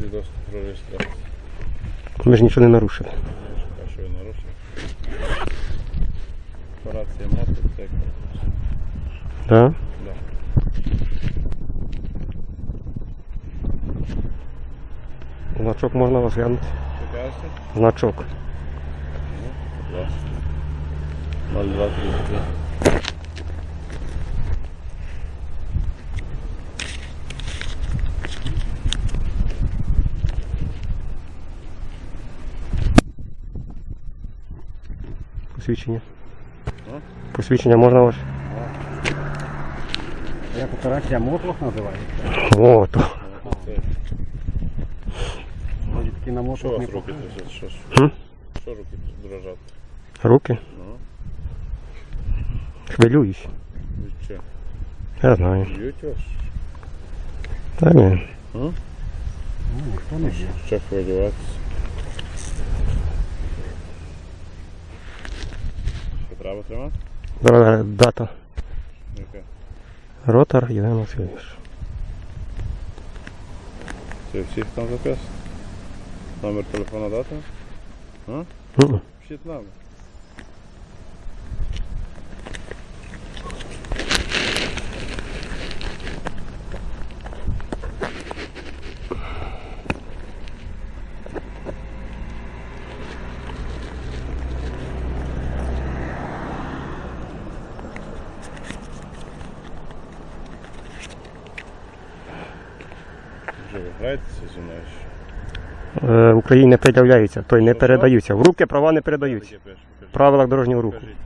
Czy dostęp do rejestracji? Wniesiony naruszek. Kasiu naruszek. Operacja mocy, tego. Tak? Da. Znaczok można was zgadnąć? Czekajcie? Znaczok. No, 02. 02, 33. Посвідчення. А? Посвідчення можна ваше? Як операція мотлох називається? О, то. Це, Вроді таки на що у мотлох вас не руки похоже. трясуть? Що, ж? Хм? що руки дрожать? Руки. Ну, Хвилююсь. від чого? Я знаю. Б'ють вас? Та ні. А? Ну, ніхто не б'є. Що хвилюватися? Треба тримати? Дата. Яка? Ротор Євген Васильович. Це всіх там записано? Номер телефона дати? А? Мгм. Пишіть номер. Вже ви граєтеся зі мною? що? Е, В Україні не пред'являються, то й не передаються. В руки права не передаються. Таке пише, В правилах дорожнього руху. Кажіть.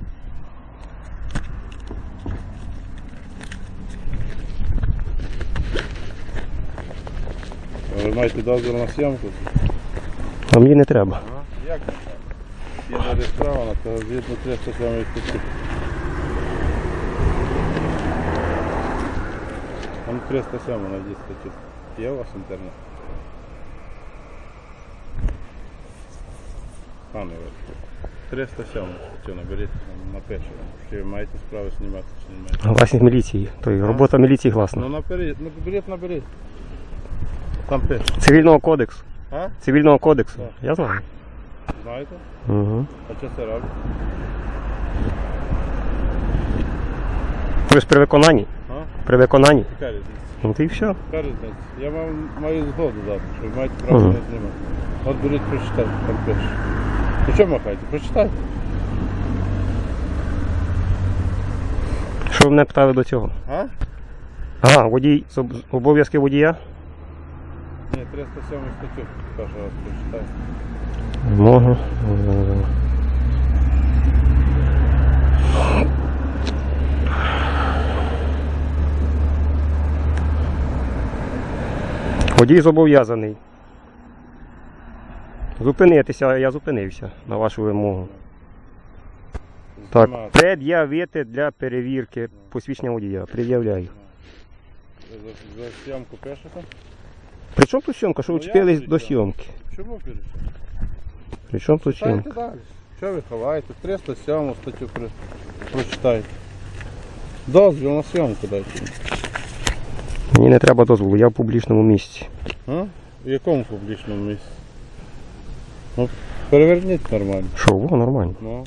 Ви маєте дозвіл на зйомку? А мені не треба. Як? Є зареєстровано, то згідно 307 статті. Там 307 найдіть статтю. Є у вас інтернет? Пане ви. 307 статтю наберіть, напише вам, чи ви маєте справу знімати, чи не маєте. Власність міліції. То й робота міліції Ну гласна. наберіть, ну наберіть, наберіть. Там пише. Цивільного кодексу. А? Цивільного кодексу. Так. Я знаю. Знаєте? Угу. А що це робить? Ви ж при виконанні. А? При виконанні. Яка різниця? Ну ти і все. Я вам маю згоду дати, що ви маєте право не знімати. От беріть, прочитайте, там пише. Ну що махайте? Прочитайте. Що ви мене питали до цього? А? Ага, водій, з об- обов'язки водія. Ні, 307 статтю перший раз прочитайте. Вимога. е, Водій зобов'язаний. Зупинитися, а я зупинився на вашу вимогу. Так, пред'явити для перевірки посвідчення водія. Пред'являю. За, за зйомку пишете? При чому тут сьомка? Що ви Ну, я до йду. сьомки? Чому пишете? При чому тут Читайте сьомка? далі. Що ви ховаєте? 307 статтю при... прочитайте. Дозвіл на зйомку дайте. Мені не треба дозволу, я в публічному місці. А? В якому публічному місці? Ну, переверніть нормально. Що, во, нормально. Ну.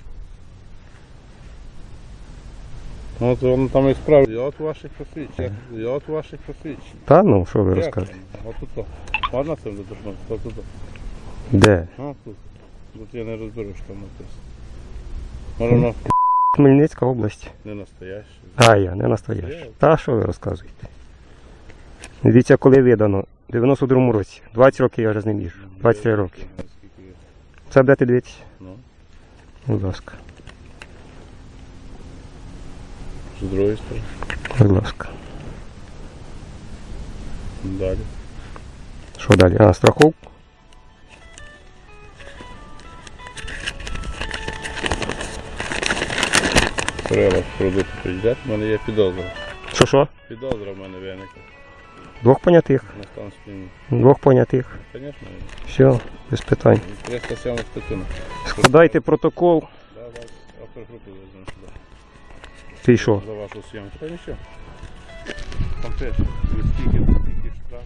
Ну, от воно там і справді. І от ваших посвідчень. І от ваших посвідчень. Та ну, що ви Як розказуєте? там? От тут. то. Можна цим доторкнутися? Де? А, тут. Тут я не розберу, що там написано. Може воно Хмельницька область. не настояще. А я, не настояща. Є. Та що ви розказуєте? Дивіться, коли видано. В 92-му році. 20 років я вже з ним їжджу. 23 роки. Це будете дивитися? Ну. Будь ласка. З другої сторони. Будь ласка. Далі. Що далі? А, страховку? Прилад продукту підійде. У мене є підозра. Що що? Підозра в мене виникла. Двох понятих. На спільний. Двох понятих. Звісно, Все, без питань. 307 статтю. Складайте протокол. Да, да, опергрупу веземо сюди. Ти що? За вашу зйомку. Та нічого. Там пише, ви скільки, скільки штраф.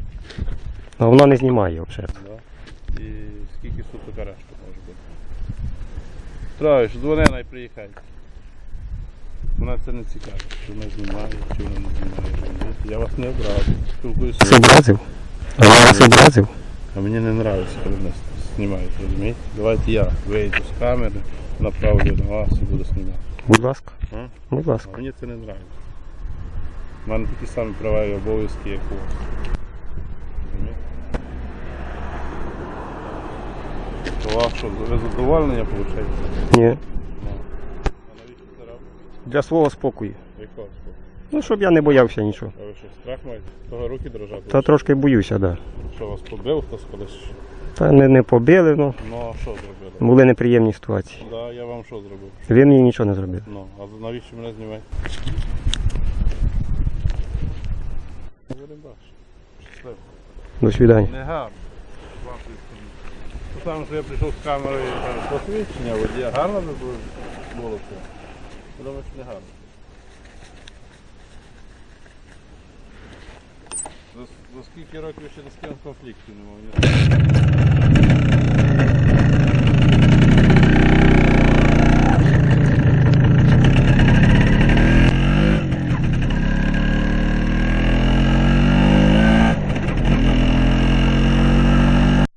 А воно не знімає взагалі. Да. І скільки суток арешту може бути. Травиш, дзвони, най приїхай. Вона це не цікавить, чи вона знімає, чи вона не знімає. Я вас не образив. Спілкуюся. Це образив? А я вас образив? А мені не подобається, коли нас знімають, розумієте? Давайте я вийду з камери, направлю на вас і буду знімати. Будь ласка. А? Будь ласка. А мені це не подобається. У мене такі самі права і обов'язки, як у вас. Розумієте? Вас що, ви задоволення виходить? Ні. Ну. А навіщо це робите? Для свого спокою. Якого спорту? Ну, щоб я не боявся нічого. А ви що, страх маєте? Того руки дрожати? Та трошки боюся, так. Да. Що вас побив хтось колись? Та не, не побили, ну, Ну а що зробили? були неприємні ситуації. Да, я вам що зробив? Ви мені нічого не зробили. Ну, а навіщо мене знімаєте? Щасливо. До свидання. Не гарно. Там, що я прийшов з камерою посвідчення водія, гарно би було, було це. Я думаю, що. За, за скільки років ще не з ким конфліктів немає?